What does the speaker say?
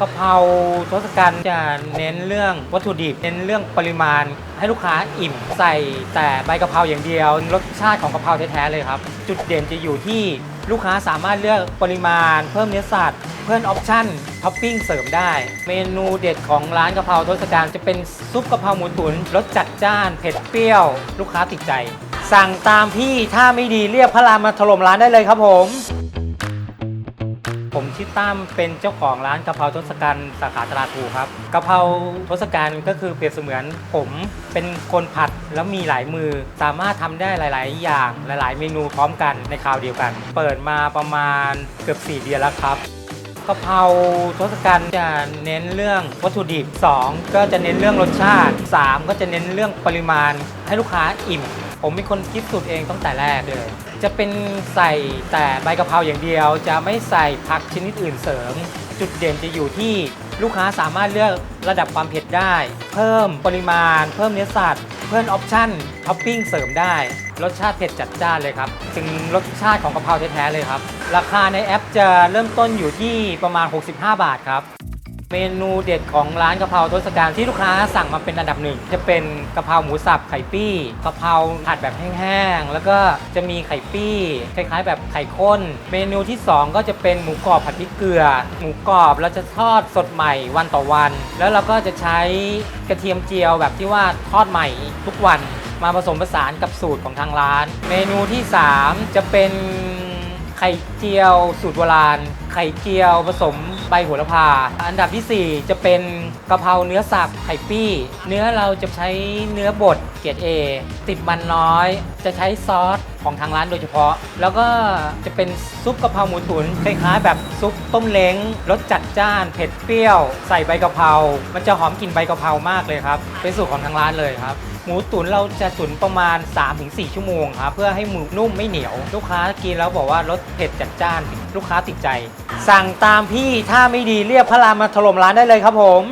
กะเพราทศกัณฐ์จะเน้นเรื่องวัตถุดิบ เน้นเรื่องปริมาณ ให้ลูกค้าอิ่มใส่แต่ใบกะเพราอย่างเดียว รสชาติของกะเพราแท้ๆเลยครับ จุดเด่นจะอยู่ที่ลูกค้าสามารถเลือกปริมาณ เพิ่มเนื้อสัตว์เพิ่มออปชั่นท็อปปิ้งเสริมได้ เมนูเด็ดของร้านกะเพราทศกัณฐ์จะเป็นซุปกะเพราหมูตุ๋นรสจัดจ้านเผ็ดเปรี้ยว ลูกค้าติดใจ สั่งตามพี่ถ้าไม่ดีเรียกพระรามมาถล่มร้านได้เลยครับผมผม ชื่อตั้มเป็นเจ้าของร้านกะเพราทศกัณฐ์สาขาตลาดภูครับกะเพราทศกัณฐ์ก็คือเปรียบเสมือนผมเป็นคนผัดแล้วมีหลายมือ สามารถทำได้หลาย ๆ อย่างหลาย ๆ เมนูพร้อมกันในคราวเดียวกัน เปิดมาประมาณเกือบ 4 เดือนแล้วครับะเพราทศกัณฐ์จะเน้นเรื่องวัตถุดิบ 2 ก็จะเน้นเรื่องรสชาติ 3 ก็จะเน้นเรื่องปริมาณให้ลูกค้าอิ่ม ผมเป็นคนคิดสูตรเองตั้งแต่แรกเลย จะเป็นใส่แต่ใบกะเพราอย่างเดียว จะไม่ใส่ผักชนิดอื่นเสริม จุดเด่นจะอยู่ที่ลูกค้าสามารถเลือกระดับความเผ็ดได้ เพิ่มปริมาณ เพิ่มเนื้อสัตว์ เพิ่มออปชั่นท็อปปิ้งเสริมได้ รสชาติเผ็ดจัดจ้านเลยครับ ถึงรสชาติของกะเพราแท้ๆเลยครับ ราคาในแอปจะเริ่มต้นอยู่ที่ประมาณ 65 บาทครับ เมนูเด็ดของร้านกะเพราทศกัณฐ์ที่ลูกค้าสั่งมาเป็นอันดับหนึ่ง จะเป็นกะเพราหมูสับไข่ปี้กะเพราผัดแบบแห้งๆแล้วก็จะมีไข่ปี้คล้ายๆ แบบไข่ข้น เมนูที่ 2 ก็จะเป็นหมูกรอบผัดพริกเกลือ หมูกรอบเราจะทอดสดใหม่วันต่อวัน แล้วเราก็จะใช้กระเทียมเจียวแบบที่ว่าทอดใหม่ทุกวันมาผสมผสานกับสูตรของทางร้าน เมนูที่ 3 จะเป็นไข่เจียวสูตรโบราณไข่เจียวผสมใบโหระพา อันดับทีสี่ 4 จะเป็นกะเพราเนื้อสับไข่ปี้ เนื้อเราจะใช้เนื้อบดเกรด A ติดมันน้อย จะใช้ซอสของทางร้านโดยเฉพาะ แล้วก็จะเป็นซุปกะเพราหมูตุ๋นคล้ายๆแบบซุปต้มเล้งรสจัดจ้านเผ็ดเปรี้ยว ใส่ใบกะเพรา มันจะหอมกลิ่นใบกะเพรามากเลยครับ เป็นสูตรของทางร้านเลยครับหมูตุ๋นเราจะตุ๋นประมาณ 3-4 ชั่วโมงครับเพื่อให้หมูนุ่มไม่เหนียว ลูกค้ากินแล้วบอกว่ารสเผ็ดจัดจ้านลูกค้าติดใจ สั่งตามพี่ถ้าไม่ดีเรียกพระรามมาถล่มร้านได้เลยครับผม